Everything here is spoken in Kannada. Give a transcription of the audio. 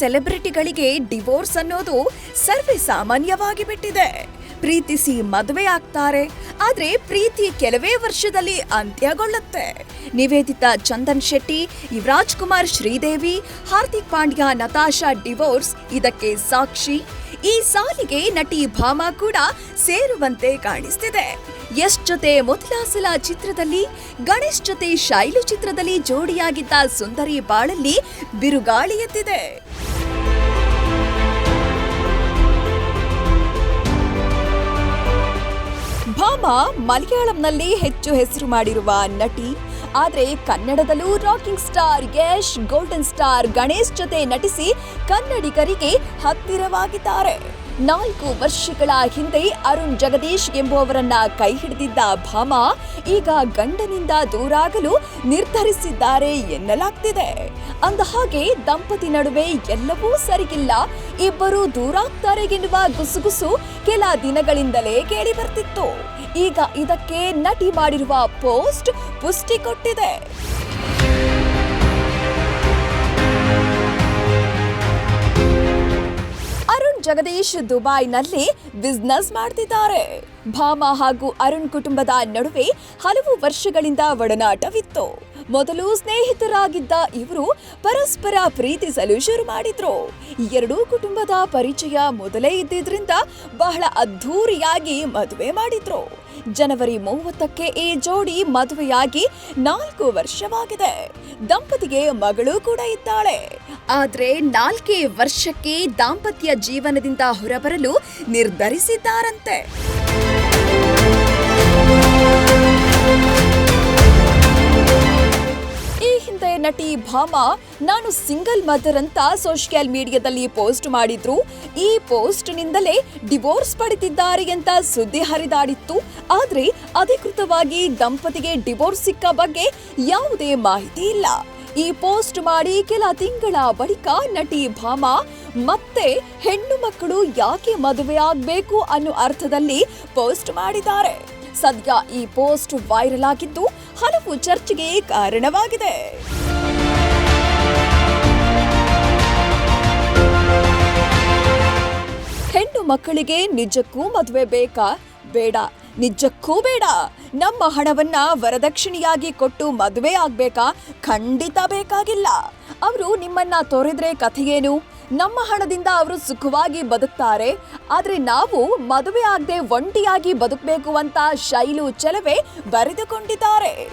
ಸೆಲೆಬ್ರಿಟಿಗಳಿಗೆ ಡಿವೋರ್ಸ್ ಅನ್ನೋದು ಸರ್ವೇ ಸಾಮಾನ್ಯವಾಗಿ ಬಿಟ್ಟಿದೆ. ಪ್ರೀತಿಸಿ ಮದುವೆ ಆಗ್ತಾರೆ, ಆದ್ರೆ ಪ್ರೀತಿ ಕೆಲವೇ ವರ್ಷದಲ್ಲಿ ಅಂತ್ಯಗೊಳ್ಳುತ್ತೆ. ನಿವೇದಿತಾ ಚಂದನ್ ಶೆಟ್ಟಿ ಯುವರಾಜ್ ಕುಮಾರ್ ಶ್ರೀದೇವಿ, ಹಾರ್ದಿಕ್ ಪಾಂಡ್ಯ ನತಾಶಾ ಡಿವೋರ್ಸ್ ಇದಕ್ಕೆ ಸಾಕ್ಷಿ. ಈ ಸಾಲಿಗೆ ನಟಿ ಭಾಮಾ ಕೂಡ ಸೇರುವಂತೆ ಕಾಣಿಸ್ತಿದೆ. ಯಶ್ ಜೊತೆ ಮೊದಲ ಸಲ ಚಿತ್ರದಲ್ಲಿ, ಗಣೇಶ್ ಜೊತೆ ಶೈಲು ಚಿತ್ರದಲ್ಲಿ ಜೋಡಿಯಾಗಿದ್ದ ಸುಂದರಿ ಬಾಳಲ್ಲಿ ಬಿರುಗಾಳಿ ಭಾಮಾ ಮಲಯಾಳಂನಲ್ಲಿ ಹೆಚ್ಚು ಹೆಸರು ಮಾಡಿರುವ ನಟಿ ಆದ್ರೆ ಕನ್ನಡದಲ್ಲೂ rocking star Yash golden star Ganesh ಜೊತೆ ನಟಿಸಿ ಕನ್ನಡಿಗರಿಗೆ ಹತ್ತಿರವಾಗಿದ್ದಾರೆ. ನಾಲ್ಕು ವರ್ಷಗಳ ಹಿಂದೆ ಅರುಣ್ ಜಗದೀಶ್ ಎಂಬುವವರನ್ನ ಕೈ ಹಿಡಿದಿದ್ದ ಭಾಮಾ ಈಗ ಗಂಡನಿಂದ ದೂರಾಗಲು ನಿರ್ಧರಿಸಿದ್ದಾರೆ ಎನ್ನಲಾಗ್ತಿದೆ. ಅಂದ ಹಾಗೆ ದಂಪತಿ ನಡುವೆ ಎಲ್ಲವೂ ಸರಿಗಿಲ್ಲ. ಇಬ್ಬರು ದೂರಾಗ್ತಾರೆ ಎನ್ನುವ ಗುಸುಗುಸು ಕೆಲ ದಿನಗಳಿಂದಲೇ ಕೇಳಿ ಬರ್ತಿತ್ತು ಈಗ ಇದಕ್ಕೆ ನಟಿ ಮಾಡಿರುವ ಪೋಸ್ಟ್ ಪುಷ್ಟಿ ಕೊಟ್ಟಿದೆ. ಜಗದೀಶ್ ದುಬೈನಲ್ಲಿ ಬಿಸ್ನೆಸ್ ಮಾಡ್ತಿದ್ದಾರೆ. ಭಾಮ ಹಾಗೂ ಅರುಣ್ ಕುಟುಂಬದ ನಡುವೆ ಹಲವು ವರ್ಷಗಳಿಂದ ಒಡನಾಟವಿತ್ತು. ಮೊದಲು ಸ್ನೇಹಿತರಾಗಿದ್ದ ಇವರು ಪರಸ್ಪರ ಪ್ರೀತಿಸಲು ಶುರು ಮಾಡಿದ್ರು. ಎರಡೂ ಕುಟುಂಬದ ಪರಿಚಯ ಮೊದಲೇ ಇದ್ದಿದ್ರಿಂದ ಬಹಳ ಅದ್ಧೂರಿಯಾಗಿ ಮದುವೆ ಮಾಡಿದ್ರು. ಜನವರಿ ಮೂವತ್ತಕ್ಕೆ ಈ ಜೋಡಿ ಮದುವೆಯಾಗಿ ನಾಲ್ಕು ವರ್ಷವಾಗಿದೆ. ದಂಪತಿಗೆ ಮಗಳು ಕೂಡ ಇದ್ದಾಳೆ. ಆದ್ರೆ ನಾಲ್ಕೇ ವರ್ಷಕ್ಕೆ ದಾಂಪತ್ಯ ಜೀವನದಿಂದ ಹೊರಬರಲು ನಿರ್ಧರಿಸಿದ್ದಾರಂತೆ. ನಟಿ ಭಾಮಾ ನಾನು ಸಿಂಗಲ್ ಮದರ್ ಅಂತ ಸೋಷಿಯಲ್ ಮೀಡಿಯಾದಲ್ಲಿ ಪೋಸ್ಟ್ ಮಾಡಿದ್ರು. ಈ ಪೋಸ್ಟ್ ನಿಂದಲೇ ಡಿವೋರ್ಸ್ ಪಡೆದಿದ್ದಾರೆ ಅಂತ ಸುದ್ದಿ ಹರಿದಾಡಿತ್ತು. ಆದ್ರೆ ಅಧಿಕೃತವಾಗಿ ದಂಪತಿಗೆ ಡಿವೋರ್ಸ್ ಸಿಕ್ಕ ಬಗ್ಗೆ ಯಾವುದೇ ಮಾಹಿತಿ ಇಲ್ಲ. ಈ ಪೋಸ್ಟ್ ಮಾಡಿ ಕೆಲ ತಿಂಗಳ ಬಳಿಕ ನಟಿ ಭಾಮಾ, ಮತ್ತೆ ಹೆಣ್ಣು ಮಕ್ಕಳು ಯಾಕೆ ಮದುವೆ ಆಗ್ಬೇಕು ಅನ್ನೋ ಅರ್ಥದಲ್ಲಿ ಪೋಸ್ಟ್ ಮಾಡಿದ್ದಾರೆ. ಸದ್ಯ ಈ ಪೋಸ್ಟ್ ವೈರಲ್ ಆಗಿದ್ದು ಹಲವು ಚರ್ಚೆಗೆ ಕಾರಣವಾಗಿದೆ. ಹೆಣ್ಣು ಮಕ್ಕಳಿಗೆ ನಿಜಕ್ಕೂ ಮದುವೆ ಬೇಕಾ? ಬೇಡ. ನಿಜಕ್ಕೂ ಬೇಡ. ನಮ್ಮ ಹಣವನ್ನ ವರದಕ್ಷಿಣೆಯಾಗಿ ಕೊಟ್ಟು ಮದುವೆ ಆಗ್ಬೇಕಾ? ಖಂಡಿತ ಬೇಕಾಗಿಲ್ಲ. ಅವರು ನಿಮ್ಮನ್ನ ತೊರೆದ್ರೆ ಕಥೆಯೇನು ನಮ್ಮ ಹಣದಿಂದ ಅವರು ಸುಖವಾಗಿ ಬದುಕ್ತಾರೆ. ಆದ್ರೆ ನಾವು ಮದುವೆ ಆಗದೆ ಒಂಟಿಯಾಗಿ ಬದುಕಬೇಕು ಅಂತ ಶೈಲು ಚೆಲುವೆ ಬರೆದುಕೊಂಡಿದ್ದಾರೆ.